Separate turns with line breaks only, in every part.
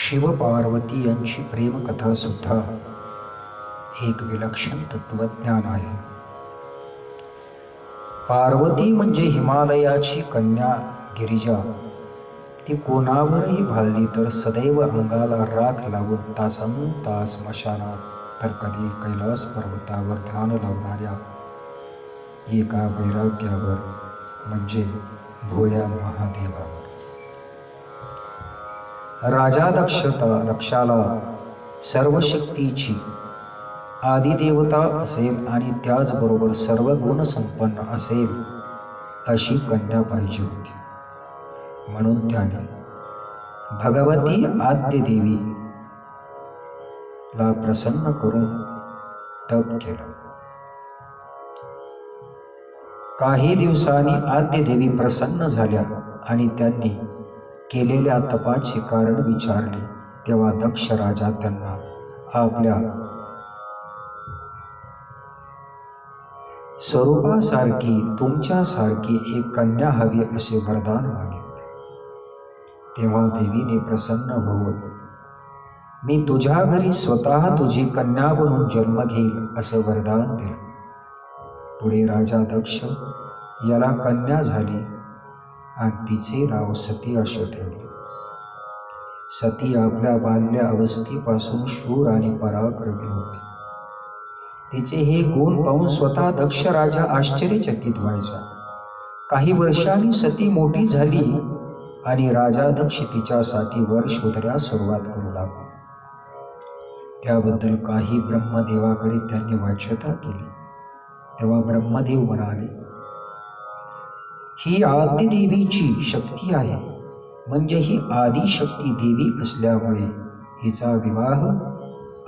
शिवपार्वती यांची प्रेमकथासुद्धा एक विलक्षण तत्वज्ञान आहे. पार्वती म्हणजे हिमालयाची कन्या गिरिजा. ती कोणावरही भाळली तर सदैव अंगाला राख लावून तासन तास स्मशानात तर कधी कैलास पर्वतावर ध्यान लावणाऱ्या एका वैराग्यावर म्हणजे भोळ्या महादेवावर. राजा दक्षता दक्षाला सर्व शक्तीची आदिदेवता असेल आणि त्याचबरोबर सर्व गुणसंपन्न असेल अशी कन्या पाहिजे होती. म्हणून त्याने भगवती आद्यदेवी ला प्रसन्न करून तप केलं. काही दिवसांनी आद्यदेवी प्रसन्न झाल्या आणि त्यांनी केलेल्या तपाचे कारण विचारले. तेव्हा दक्ष राजा त्यांना आपल्या स्वरूपासारखी तुमच्यासारखी एक कन्या हवी असे वरदान मागितले. तेव्हा देवीने प्रसन्न होऊन मी तुझ्या घरी स्वतः तुझी कन्या बनून जन्म घेईल असं वरदान दिलं. पुढे राजा दक्ष याला कन्या झाली. आणि तिचे नाव सती असे ठेवले. सती आपल्या बाल्य अवस्थेपासून शूर आणि पराक्रमी होती. तिचे हे गुण पाहून स्वतः दक्ष राजा आश्चर्यचकित व्हायचा. काही वर्षांनी सती मोठी झाली आणि राजा दक्ष तिच्यासाठी वर शोधण्यास सुरुवात करू लागला. त्याबद्दल काही ब्रह्मदेवाकडे त्यांनी वाच्यता केली. तेव्हा ब्रह्मदेव म्हणाले ही आदिदेवीची शक्ती आहे. म्हणजे ही आदिशक्ती देवी असल्यामुळे हिचा विवाह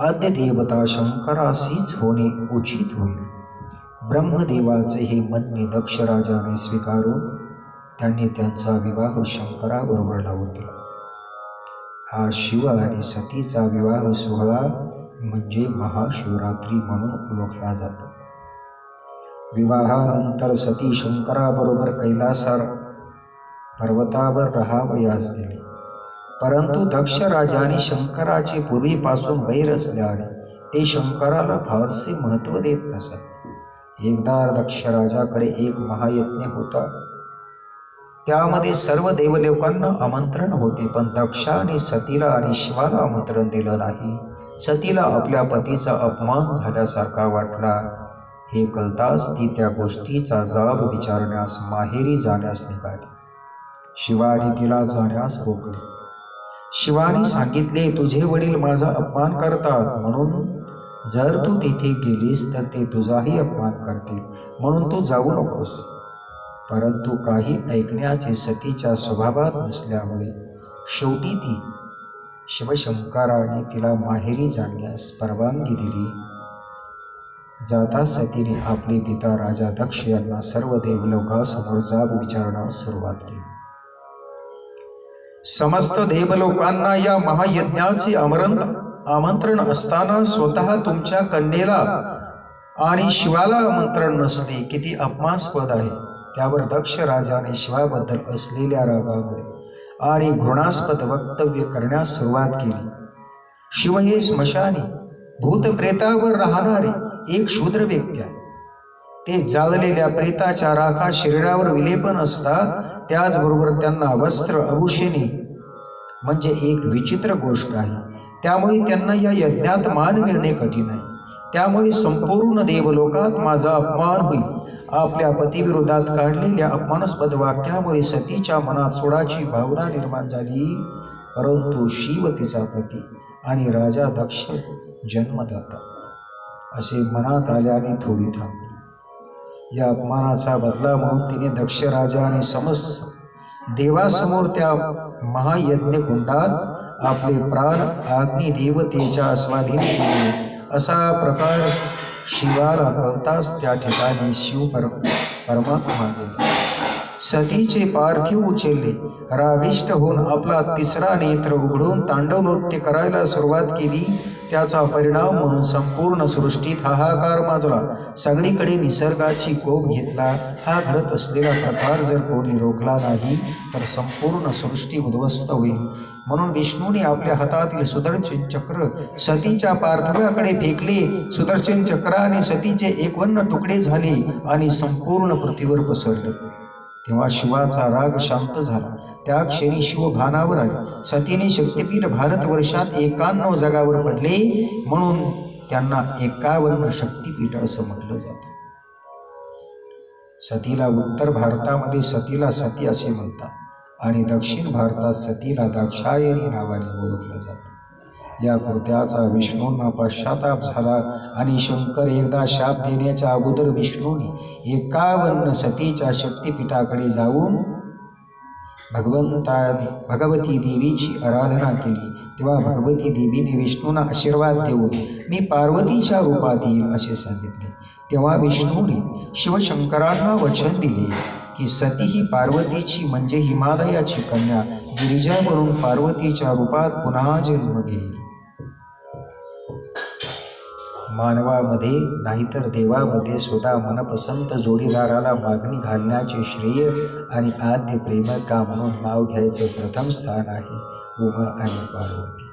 आद्यदेवता शंकराशीच होणे उचित होईल. ब्रह्मदेवाचे हे म्हणणे दक्ष राजाने स्वीकारून त्यांनी त्यांचा विवाह शंकराबरोबर लावून दिला. हा शिव आणि सतीचा विवाह सोहळा म्हणजे महाशिवरात्री म्हणून ओळखला जातो. विवाहानंतर सती शंकराबरोबर कैलासार पर्वतावर राहावयास गेले परंतु दक्ष राजाने शंकराचे पूर्वीपासून वैर असल्याने ते शंकराला फारसे महत्त्व देत नसत. एकदा दक्ष राजाकडे एक महायज्ञ होता. त्यामध्ये सर्व देवलोकांना आमंत्रण होते पण दक्षाने सतीला आणि शिवाला आमंत्रण दिलं नाही. सतीला आपल्या पतीचा अपमान झाल्यासारखा वाटला. हे कळताच ती त्या गोष्टीचा जाब विचारण्यास माहेरी जाण्यास निघाली. शिवाने तिला जाण्यास रोखले. शिवाने सांगितले तुझे वडील माझा अपमान करतात. म्हणून जर तू तिथे गेलीस तर ते तुझाही अपमान करतील. म्हणून तू जाऊ नकोस. परंतु काही ऐकण्याचे सतीच्या स्वभावात नसल्यामुळे शेवटी ती शिवशंकराने तिला माहेरी जाण्यास परवानगी दिली. जाता सतीने आपले पिता राजा दक्ष यांना सर्व देवलोकासमोर जाब विचारण्यास सुरुवात केली. समस्त देवलोकांना या महायज्ञाचे आमरंत आमंत्रण असताना स्वतः तुमच्या कन्येला आणि शिवाला आमंत्रण नसले किती अपमानास्पद आहे. त्यावर दक्ष राजाने शिवाबद्दल असलेल्या रागामुळे आणि घृणास्पद वक्तव्य करण्यास सुरुवात केली. शिव हे स्मशानी भूतप्रेतावर राहणारे एक शूद्र व्यक्ती आहे. ते जाळलेल्या प्रेताच्या राखा शरीरावर विलेपन असतात त्याचबरोबर त्यांना वस्त्र अभूषणे म्हणजे एक विचित्र गोष्ट आहे. त्यामुळे त्यांना या यज्ञात मान मिळणे कठीण आहे. त्यामुळे संपूर्ण देवलोकात माझा अपमान होईल. आपल्या पतीविरोधात काढलेल्या अपमानास्पद वाक्यामुळे सतीच्या मनात सोडाची भावना निर्माण झाली. परंतु शिव तिचा पती आणि राजा दक्ष जन्मदाता. असे मनात आल्याने थोडी थांबली. या अपमानाचा बदला म्हणून तिने दक्ष राजाने समस्त देवासमोर त्या महायज्ञ कुंडात आपले प्राण अग्निदेवतेच्या आस्वाधीन केले असा प्रकार शिवाला कळताच त्या ठिकाणी शिव पर परमात्मा गेले. सतीचे पार्थिव उचलले. राविष्ट होऊन आपला तिसरा नेत्र उघडून तांडव नृत्य करायला सुरुवात केली. त्याचा परिणाम म्हणून संपूर्ण सृष्टीत हाहाकार माजला. सगळीकडे निसर्गाची कोप घेतला. हा घडत असलेला प्रकार जर कोणी रोखला नाही तर संपूर्ण सृष्टी उद्ध्वस्त होईल. म्हणून विष्णूने आपल्या हातातील सुदर्शन चक्र सतीच्या पार्थव्याकडे फेकले. सुदर्शन चक्राने सतीचे एकवन्न तुकडे झाले आणि संपूर्ण पृथ्वीवर पसरले. तेव्हा शिवाचा राग शांत झाला. त्या क्षणी शिव भानावर आले. सतीने शक्तिपीठ भारतवर्षात एकाण्णव जगावर पडले. म्हणून त्यांना एकावन्न शक्तिपीठ असं म्हटलं जातं. सतीला उत्तर भारतामध्ये सतीला सती असे म्हणतात. आणि दक्षिण भारतात सतीला दाक्षायणी नावाने ओळखलं जातं. या कृत्याचा विष्णूंना पश्चाताप झाला आणि शंकर एकदा शाप देण्याच्या अगोदर विष्णूने एकावन्न सतीच्या शक्तिपीठाकडे जाऊन भगवंता भगवती देवीची आराधना केली. तेव्हा भगवती देवीने विष्णूंना आशीर्वाद देऊन मी पार्वतीच्या रूपात येईल असे सांगितले. तेव्हा विष्णूने शिवशंकरांना वचन दिले की सती ही पार्वतीची म्हणजे हिमालयाची कन्या. गिरिजा म्हणून पार्वतीच्या रूपात पुन्हा जन्म घेईल मानवामध्ये नाहीतर देवामध्ये सुद्धा मनपसंत जोडीदाराला मागणी घालण्याचे श्रेय आणि आद्य प्रेमका म्हणून नाव घ्यायचे प्रथम स्थान आहे उमा आणि पार्वती.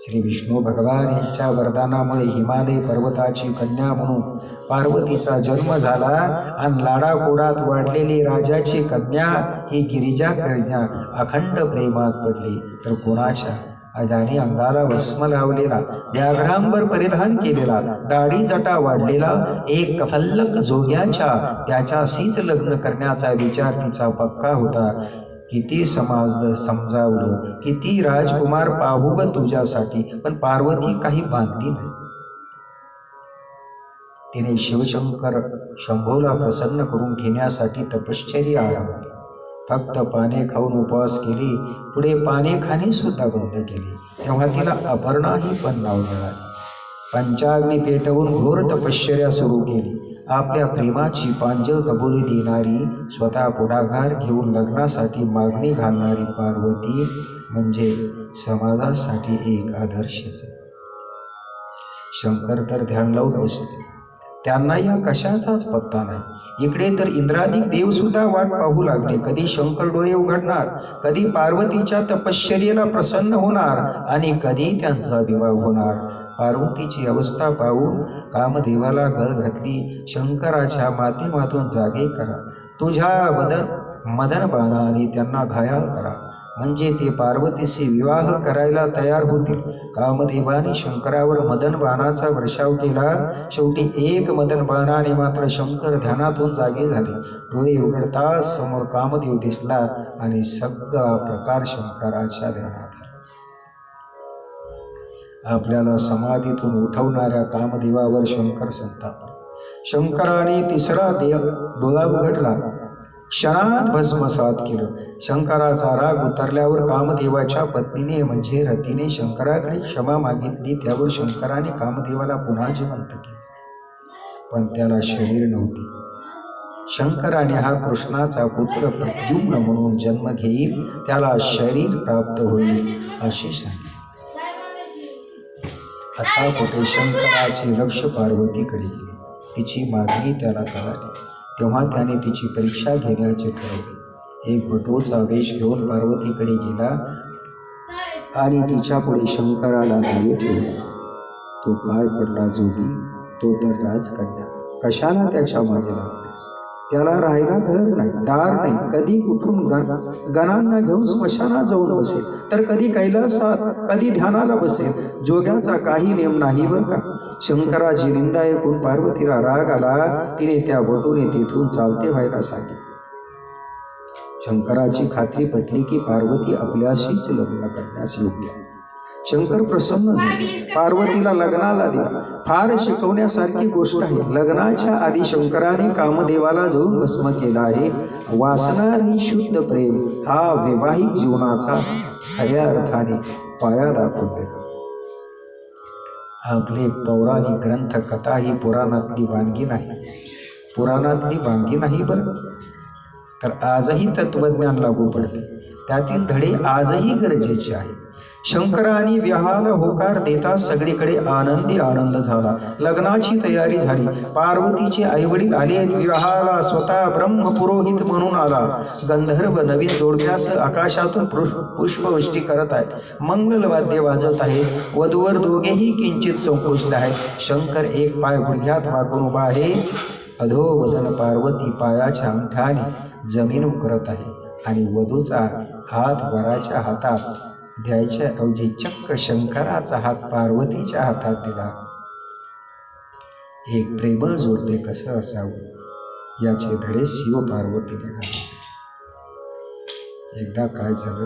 श्री विष्णू भगवान यांच्या वरदानामुळे हिमालय पर्वताची कन्या म्हणून पार्वतीचा जन्म झाला आणि लाडाकोडात वाढलेली राजाची कन्या ही गिरिजा कन्या अखंड प्रेमात पडली. तर कोणाच्या? अजाने अंगाला वस्म लावलेला व्याघ्रांबर परिधान केलेला दाढी जटा वाढलेला एक कफल्लक जोग्याच्या त्याच्याशीच लग्न करण्याचा विचार तिचा पक्का होता. किती समाज समजावलं किती राजकुमार पाहू ग तुझ्यासाठी पण पार्वती काही बांधली नाही. तिने शिवशंकर शंभूला प्रसन्न करून घेण्यासाठी तपश्चर्या आरंभली. फक्त पाने खाऊन उपवास केली पुढे पाने खाणे सुद्धा बंद केले. तेव्हा तिला अपर्णाही पण नाव मिळाली पंचाग्नी पेटवून घोर तपश्चर्या सुरू केली. आपल्या प्रेमाची पांजल कबुली देणारी स्वतः पुढाकार घेऊन लग्नासाठी मागणी घालणारी पार्वती म्हणजे समाजासाठी एक आदर्शच. शंकर तर ध्यान लावून बसले. त्यांना या कशाचाच पत्ता नाही. इकडे तर इंद्रादिक देव सुद्धा वाट पाहू लागले. कधी शंकर डोळे उघडणार कधी पार्वतीच्या तपश्चर्येला प्रसन्न होणार आणि कधी त्यांचा विवाह होणार. पार्वतीची अवस्था पाहून कामदेवाला गळ घातली. शंकराच्या माध्यमातून जागे करा. तुझ्या मदन मदन बाणाने त्यांना घायाळ करा. म्हणजे ते पार्वतीशी विवाह करायला तयार होतील. कामदेवाने शंकरावर मदन बाणाचा वर्षाव केला. शेवटी एक मदन बाणाने मात्र शंकर ध्यानातून जागे झाले. डोळे उघडताच समोर कामदेव दिसला आणि सगळा प्रकार शंकराच्या ध्यानात आला. आपल्याला समाधीतून उठवणाऱ्या कामदेवावर शंकर संताप. शंकराने तिसरा डोळा उघडला. क्षणात भस्मसात केलं. शंकराचा राग उतरल्यावर कामदेवाच्या पत्नीने म्हणजे रतीने शंकराकडे क्षमा मागितली. त्यावर शंकराने कामदेवाला पुन्हा जिवंत केले. पण त्याला शरीर नव्हते. शंकराने हा कृष्णाचा पुत्र प्रद्युम्न म्हणून जन्म घेईल. त्याला शरीर प्राप्त होईल असे सांगितले. आता कुठे शंकराचे लक्ष पार्वतीकडे गेले. तिची मागणी त्याला कळाली. तेव्हा त्याने तिची परीक्षा घेण्याचे ठरवले. एक भटूचा वेश घेऊन पार्वतीकडे गेला आणि तिच्यापुढे शंकराला नावे ठेवले. तो काय पडला जोगी? तो तर राजकन्या. कशाला त्याच्यामागे लागतेस? त्याला राहायला घर नाही दार नाही कधी कुठून गण गणांना घेऊन स्मशानात जाऊन बसेल. तर कधी कैलासात कधी ध्यानाला बसेल. जोग्याचा काही नेम नाही बरं का. शंकराची निंदा ऐकून पार्वतीला राग आला. तिने त्या बोटूने तेथून चालते व्हायला सांगितले. शंकराची खात्री पटली की पार्वती आपल्याशीच लग्न करण्यास योग्य आहे. शंकर प्रसन्न झाले. पार्वतीला लग्नाला दिला. फार शिकवण्यासारखी गोष्ट आहे. लग्नाच्या आधी शंकराने कामदेवाला जाऊन भस्म केला आहे. वासणारी शुद्ध प्रेम. हा वैवाहिक जीवनाचा खऱ्या अर्थाने पाया दाखवून देतो आपले पौराणिक ग्रंथ कथा ही पुराणातली वानगी नाही. पुराणातली वानगी नाही बरं. तर आजही तत्वज्ञान लागू पडते. त्यातील धडे आजही गरजेचे आहेत. शंकराने विवाहाला होकार देता सगळीकडे आनंदी आनंद झाला. लग्नाची तयारी झाली. पार्वतीचे आईवडील आलेत. विवाहाला स्वतः ब्रह्मपुरोहित म्हणून आला. गंधर्व नवीन जोडक्यास आकाशातून पुष- पुष्पवृष्टी करत आहेत. मंगल वाद्य वाजत आहेत वधूवर दोघेही किंचित संकोचले आहेत. शंकर एक पाय गुडघ्यात वाकून उभा आहे. अधोवदन पार्वती पायाच्या अंगठाने जमीन करत आहे आणि वधूचा हात वराच्या हातात द्यायच्या ऐवजी चक्क शंकराचा हात पार्वतीच्या हातात दिला. एक प्रेमळ जोडपे कसं असावं? याचे धडे शिव पार्वतीने एकदा काय झालं?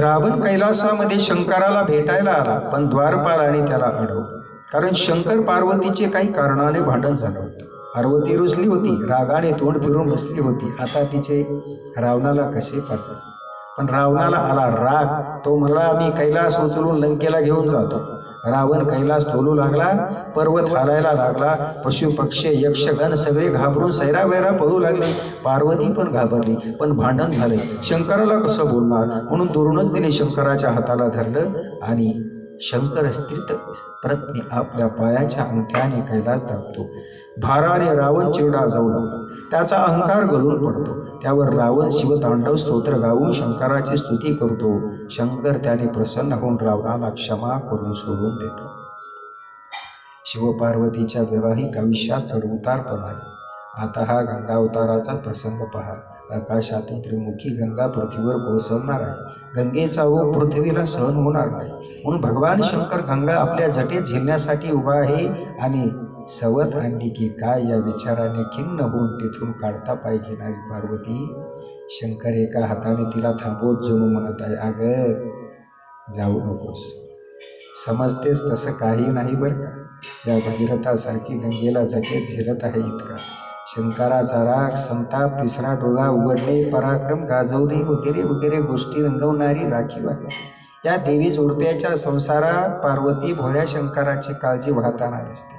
रावण कैलासामध्ये शंकराला भेटायला आला पण द्वारपालाने त्याला अडवलं. कारण शंकर पार्वतीचे काही कारणाने भांडण झालं होतं. पार्वती रुजली होती रागाने तोंड फिरून बसली होती. आता तिचे रावणाला कसे पाठवले पण रावणाला आला राग. तो म्हणला मी कैलास उचलून लंकेला घेऊन जातो. रावण कैलास तोलू लागला पर्वत हालायला लागला. पशु पक्षी यक्षगण सगळे घाबरून सैरावैरा पळू लागले. पार्वती पण घाबरली पण भांडण झाले. शंकराला कसं बोलणार? म्हणून दुरूनच तिने शंकराच्या हाताला धरलं आणि शंकर स्त्रित प्रत्नी आपल्या पायाच्या अंगठ्याने कैलास दाबतो. भाराने रावण चिरडा जाऊ लागला त्याचा अहंकार गळून पडतो. त्यावर रावण शिवतांडव स्तोत्र गाऊन शंकराची स्तुती करतो. शंकर त्याने प्रसन्न होऊन रावणाला क्षमा करून सोडून देतो. शिवपार्वतीच्या वैवाहिक आयुष्यात चढउतार पण आले आता हा गंगा अवताराचा प्रसंग पहा. आकाशातून त्रिमुखी गंगा पृथ्वीवर कोसळणार आहे. गंगेचा ओघ पृथ्वीला सहन होणार नाही. म्हणून भगवान शंकर गंगा आपल्या जटेत झेलण्यासाठी उभा आहे आणि सवत आणली की काय या विचाराने खिन्न होऊन तिथून काढता पाय घेणारी पार्वती शंकर एका हाताने तिला थांबवत जणू म्हणत आहे अगं जाऊ नकोस. समजतेस तसं काही नाही बरं का? या भगीरथासारखी गंगेला झकेत झिरत आहे इतका. शंकराचा राग संताप तिसरा डोळा उघडणे पराक्रम गाजवणे वगैरे वगैरे गोष्टी रंगवणारी राखीव आहे या देवी जोडप्याच्या संसारात पार्वती भोळ्या शंकराची काळजी वाहताना दिसते.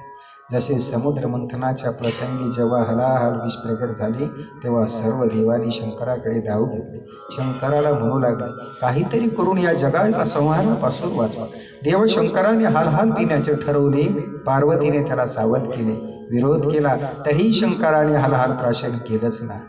जसे समुद्र मंथनाच्या प्रसंगी जेव्हा हलाहल विष प्रकट झाले तेव्हा सर्व देवांनी शंकराकडे धाव घेतले. शंकराला म्हणू लागले काहीतरी करून या जगाला संहारापासून वाचवा. देव शंकराने हालहाल पिण्याचे ठरवले पार्वतीने त्याला सावध केले. विरोध केला तरी शंकराने हालहाल प्राशन केलंच नाही.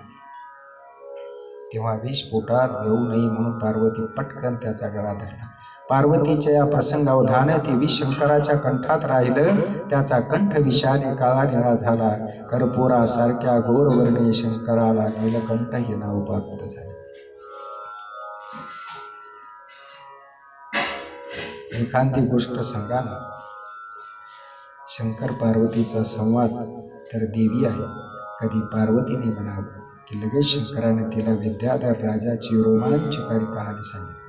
तेव्हा विष पोटात घेऊ नये म्हणून पार्वती पटकन त्याचा गळा धरला. पार्वतीच्या या प्रसंगावधाने ते वि शंकराच्या कंठात राहिलं. त्याचा कंठ विषाने काळा निळा झाला. कर्पुरासारख्या घोरवर्णे शंकराला नीलकंठ हे नाव प्राप्त झाले. एखादी गोष्ट सांगा ना. शंकर पार्वतीचा संवाद तर देवी आहे. कधी पार्वतीने म्हणावं की लगेच शंकराने तिला विद्याधर राजाची रोमांचकारी कहाणी सांगितली.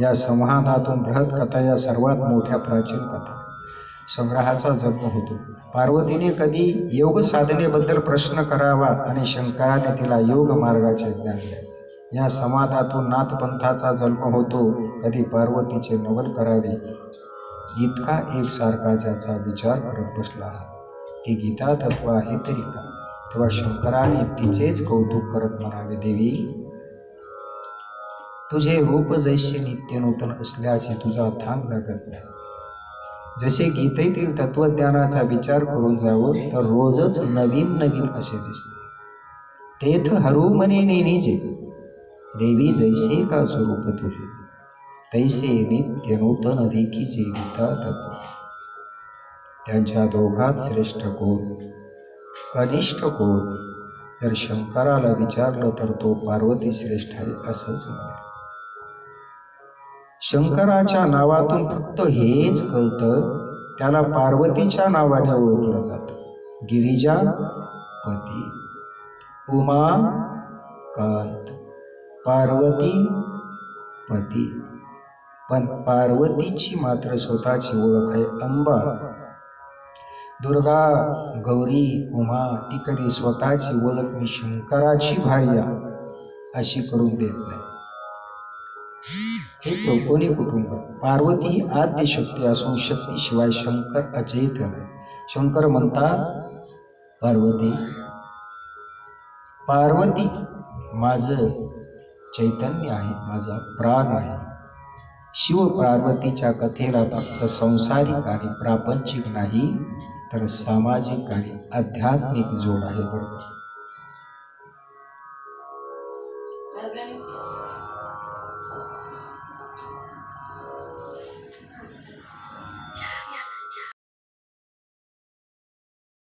या संवादातून बृहत कथा या सर्वात मोठ्या प्राचीन कथा. संग्रहाचा जन्म होतो. पार्वतीने कधी योग साधनेबद्दल प्रश्न करावा आणि शंकराने तिला योग मार्गाचे ज्ञान द्यावे. या संवादातून नाथपंथाचा जन्म होतो. कधी पार्वतीचे नवल करावे. इतका एकसारखा ज्याचा विचार करत बसला ती गीता तत्व आहे तरी का? तेव्हा शंकराने तिचेच कौतुक करत म्हणावे देवी तुझे रूप जैसे नित्य नूतन असल्याचे तुझा थांब लागत नाही. जसे गीतेतील तत्वज्ञानाचा विचार करून जावं तर रोजच नवीन नवीन असे दिसते. तेथ हरू मने निजे देवी जैसे का स्वरूप तुझे तैसे नित्य नूतन देखी गीता तत्व. त्यांच्या दोघात श्रेष्ठ कोण? कनिष्ठ कोण? जर शंकराला विचारलं तर तो पार्वती श्रेष्ठ आहे असंच म्हणे शंकराच्या नावातून फक्त हेच कळतं त्याला पार्वतीच्या नावाने ओळखलं जातं. गिरिजा पती. उमा कांत. पार्वती पती. पण पार्वतीची मात्र स्वतःची ओळख आहे अंबा. दुर्गा गौरी उमा ती कधी स्वतःची ओळख मी शंकराची भार्या अशी करून देत नाही. हे चौकोनी कुटुंब पार्वती ही आद्य शक्ती असून शक्तीशिवाय शंकर अचैतन शंकर म्हणतात पार्वती पार्वती माझं चैतन्य आहे माझा प्राण आहे. शिव पार्वतीच्या कथेला फक्त सांसारिक आणि प्रापंचिक नाही तर सामाजिक आणि आध्यात्मिक जोड आहे बरोबर.